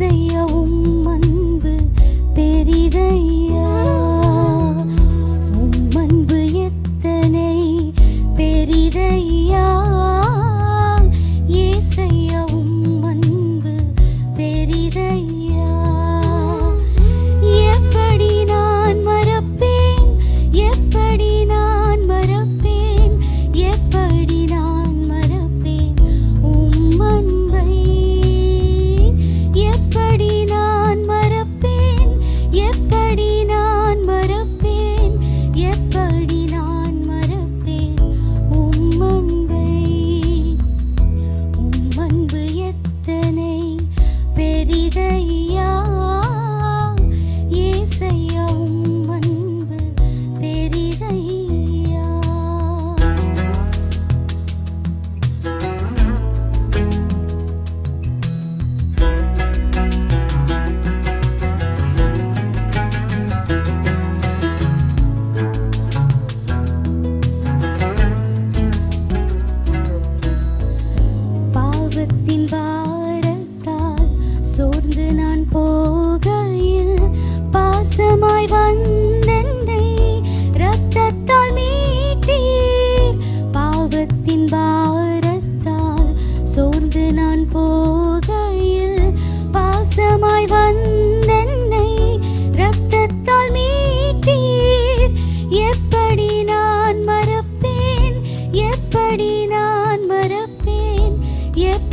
自由。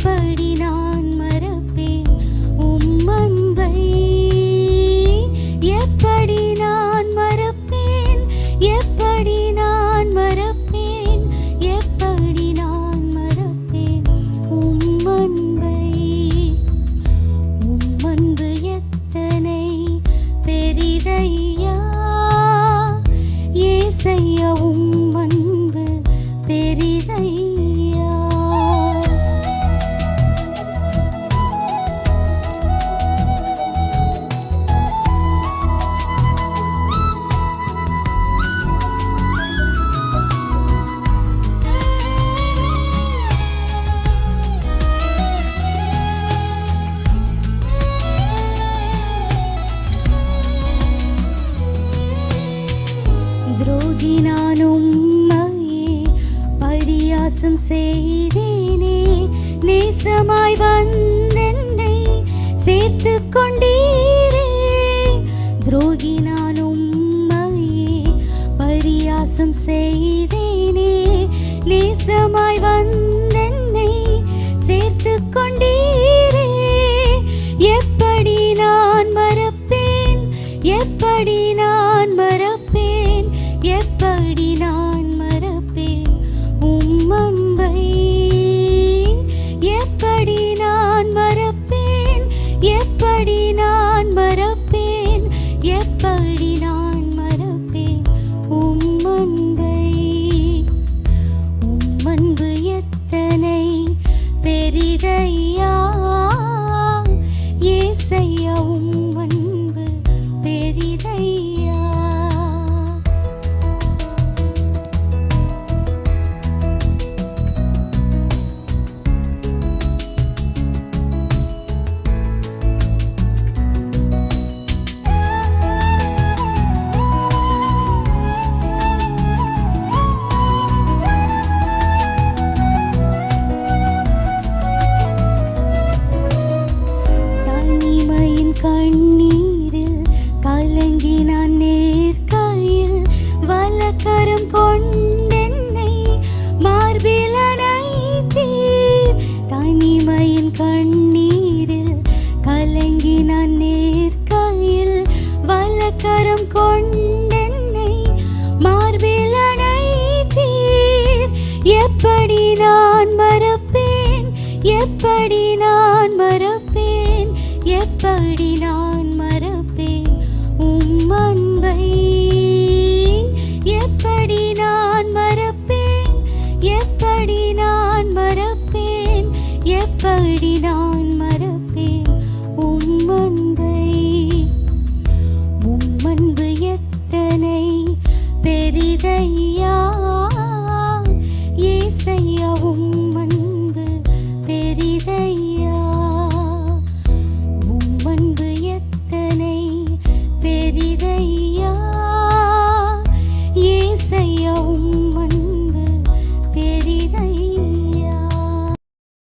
படினா யோகி நான் உம்மையே பரியாசம் செய்தேனே. நேசமாய் வந்தென்னை சேர்த்து கொண்டீரே துரோகி நான் உம்மையே பரியாசம் செய்தேனே. நேசமாய் வந்தென்னை சேர்த்து கொண்டீர் yêu. கண்ணீரில் கலங்கி நான் நேர்கையில் வலக்கரம் கொண்டென்னை மார்பில் அணைத்தீர். எப்படி நான் மறப்பேன்? எப்படி நான் மறப்பேன்? எப்படி நான் தேடினான்